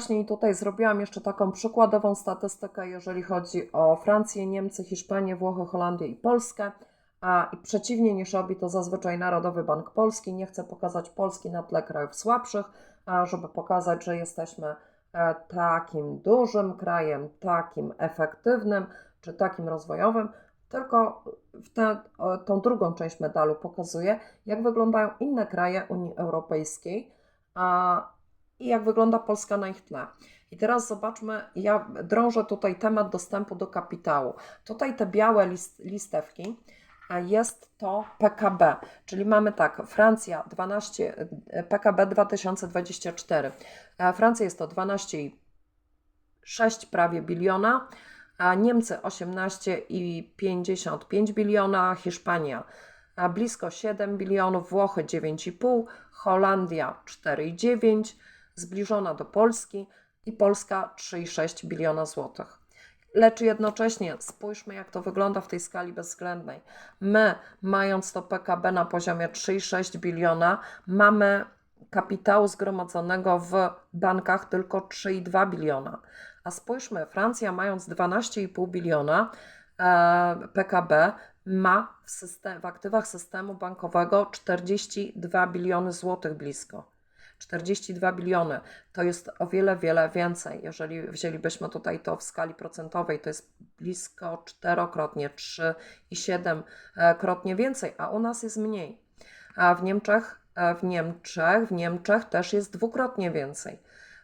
Właśnie tutaj zrobiłam jeszcze taką przykładową statystykę, jeżeli chodzi o Francję, Niemcy, Hiszpanię, Włochy, Holandię i Polskę. A i przeciwnie niż robi to zazwyczaj Narodowy Bank Polski, nie chcę pokazać Polski na tle krajów słabszych, żeby pokazać, że jesteśmy e, takim dużym krajem, takim efektywnym czy takim rozwojowym, tylko w tę, tą drugą część medalu pokazuje, jak wyglądają inne kraje Unii Europejskiej. A, i jak wygląda Polska na ich tle. I teraz zobaczmy, ja drążę tutaj temat dostępu do kapitału. Tutaj te białe list, listewki a jest to PKB, czyli mamy tak, Francja 12, e, PKB 2024. E, Francja jest to 12,6 prawie biliona, a Niemcy 18,55 biliona, Hiszpania a blisko 7 bilionów, Włochy 9,5, Holandia 4,9, zbliżona do Polski i Polska 3,6 biliona złotych. Lecz jednocześnie spójrzmy, jak to wygląda w tej skali bezwzględnej. My, mając to PKB na poziomie 3,6 biliona, mamy kapitału zgromadzonego w bankach tylko 3,2 biliona. A spójrzmy, Francja, mając 12,5 biliona e, PKB, ma w, system, w aktywach systemu bankowego 42 biliony złotych blisko. 42 biliony to jest o wiele, wiele więcej. Jeżeli wzięlibyśmy tutaj to w skali procentowej, to jest blisko czterokrotnie, 3 i 7 krotnie więcej, a u nas jest mniej. A w Niemczech, e, w Niemczech, w Niemczech też jest dwukrotnie więcej.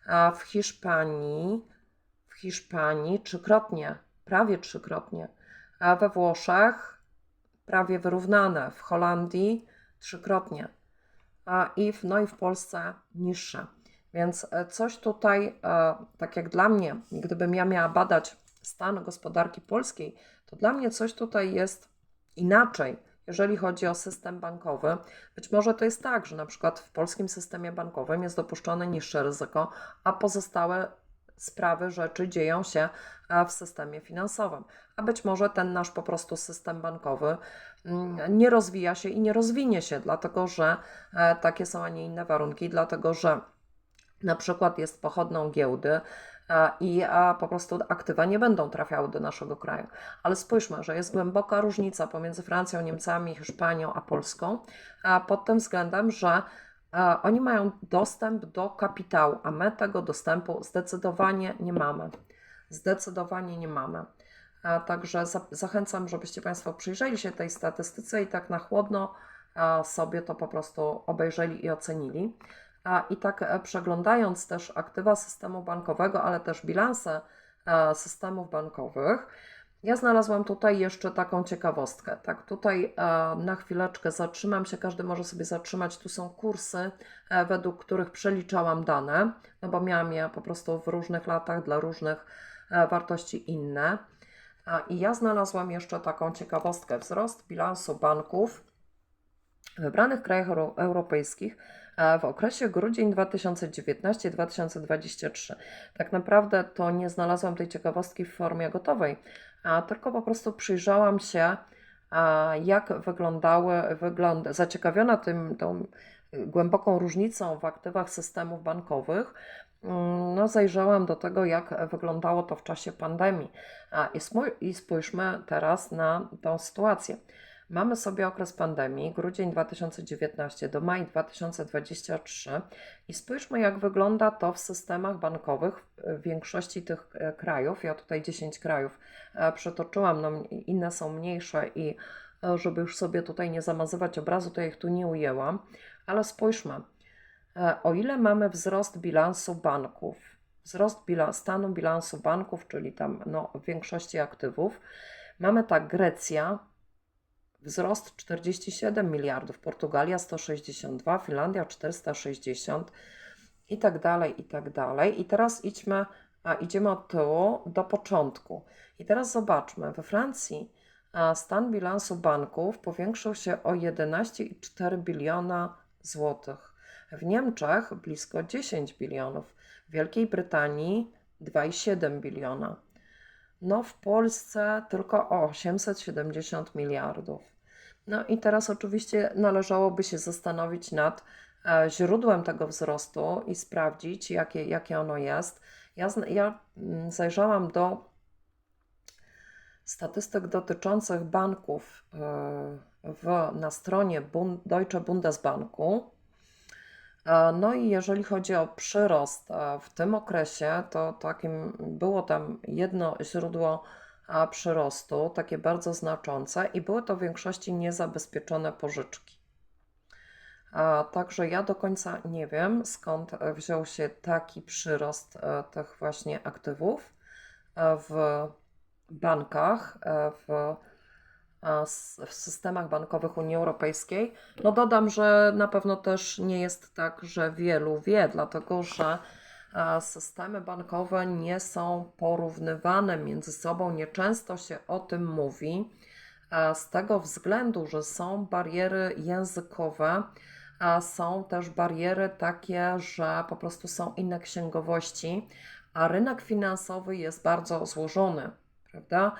A w Hiszpanii, w Hiszpanii trzykrotnie, prawie trzykrotnie. A we Włoszech prawie wyrównane, w Holandii trzykrotnie a i w, no i w Polsce niższe. Więc e, coś tutaj, e, tak jak dla mnie, gdybym ja miała badać stan gospodarki polskiej, to dla mnie coś tutaj jest inaczej, jeżeli chodzi o system bankowy. Być może to jest tak, że na przykład w polskim systemie bankowym jest dopuszczone niższe ryzyko, a pozostałe sprawy, rzeczy dzieją się e, w systemie finansowym. A być może ten nasz po prostu system bankowy nie rozwija się i nie rozwinie się, dlatego że e, takie są, a nie inne warunki, dlatego że na przykład jest pochodną giełdy e, i po prostu aktywa nie będą trafiały do naszego kraju. Ale spójrzmy, że jest głęboka różnica pomiędzy Francją, Niemcami, Hiszpanią a Polską pod tym względem, że oni mają dostęp do kapitału, a my tego dostępu zdecydowanie nie mamy. Zdecydowanie nie mamy. Także za, zachęcam, żebyście Państwo przyjrzeli się tej statystyce i tak na chłodno sobie to po prostu obejrzeli i ocenili. I tak e, przeglądając też aktywa systemu bankowego, ale też bilanse e, systemów bankowych, ja znalazłam tutaj jeszcze taką ciekawostkę. Tak, tutaj e, na chwileczkę zatrzymam się, każdy może sobie zatrzymać. Tu są kursy, według których przeliczałam dane, no bo miałam je po prostu w różnych latach dla różnych wartości inne. I ja znalazłam jeszcze taką ciekawostkę: wzrost bilansu banków w wybranych krajach europejskich w okresie grudzień 2019-2023. Tak naprawdę to nie znalazłam tej ciekawostki w formie gotowej, a tylko po prostu przyjrzałam się, jak wyglądały, wygląda, zaciekawiona tym, tą głęboką różnicą w aktywach systemów bankowych, no, zajrzałam do tego, jak wyglądało to w czasie pandemii. I spójrzmy teraz na tą sytuację. Mamy sobie okres pandemii, grudzień 2019 do maj 2023 i spójrzmy, jak wygląda to w systemach bankowych w większości tych e, krajów. Ja tutaj 10 krajów e, przetoczyłam, no, inne są mniejsze i e, żeby już sobie tutaj nie zamazywać obrazu, to ja ich tu nie ujęłam, ale spójrzmy. O ile mamy wzrost bilansu banków, wzrost stanu bilansu banków, czyli tam no, większości aktywów, mamy tak Grecja wzrost 47 miliardów, Portugalia 162, Finlandia 460 i tak dalej, i tak dalej. I teraz idźmy, a idziemy od tyłu do początku. I teraz zobaczmy, we Francji stan bilansu banków powiększył się o 11,4 biliona złotych. W Niemczech blisko 10 bilionów, w Wielkiej Brytanii 2,7 biliona. No w Polsce tylko o 870 miliardów. No i teraz oczywiście należałoby się zastanowić nad e, źródłem tego wzrostu i sprawdzić, jakie, jakie ono jest. Ja, ja mm, zajrzałam do statystyk dotyczących banków e, w, na stronie Bund, Deutsche Bundesbanku. E, No i jeżeli chodzi o przyrost e, w tym okresie, to takim było tam jedno źródło e, przyrostu, takie bardzo znaczące, i były to w większości niezabezpieczone pożyczki. Także ja do końca nie wiem, skąd wziął się taki przyrost tych właśnie aktywów w bankach, w, w systemach bankowych Unii Europejskiej. No dodam, że na pewno też nie jest tak, że wielu wie, dlatego że e, systemy bankowe nie są porównywane między sobą, nieczęsto się o tym mówi, e, z tego względu, że są bariery językowe, są też bariery takie, że po prostu są inne księgowości, a rynek finansowy jest bardzo złożony, prawda?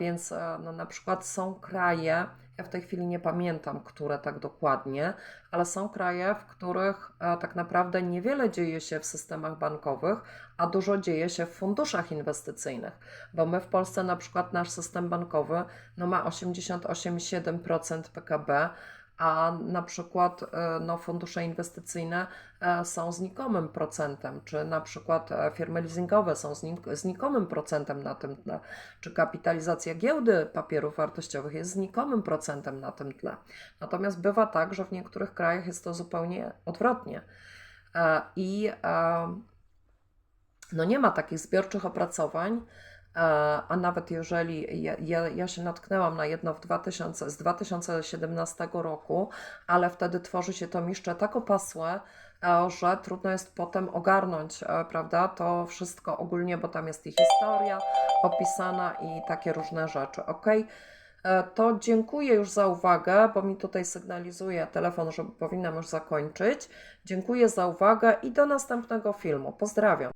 Więc e, no, na przykład są kraje, ja w tej chwili nie pamiętam, które tak dokładnie, ale są kraje, w których e, tak naprawdę niewiele dzieje się w systemach bankowych, a dużo dzieje się w funduszach inwestycyjnych, bo my w Polsce na przykład nasz system bankowy no, ma 88,7% PKB, a na przykład e, no, fundusze inwestycyjne e, są znikomym procentem, czy na przykład e, firmy leasingowe są znik- znikomym procentem na tym tle, czy kapitalizacja giełdy papierów wartościowych jest znikomym procentem na tym tle. Natomiast bywa tak, że w niektórych krajach jest to zupełnie odwrotnie. I no nie ma takich zbiorczych opracowań, a nawet jeżeli ja, ja, ja się natknęłam na jedno w 2000, z 2017 roku, ale wtedy tworzy się to miszcze tak opasłe, e, że trudno jest potem ogarnąć, e, prawda, to wszystko ogólnie, bo tam jest i historia opisana i takie różne rzeczy, ok? E, To dziękuję już za uwagę, bo mi tutaj sygnalizuje telefon, że powinnam już zakończyć. Dziękuję za uwagę i do następnego filmu. Pozdrawiam.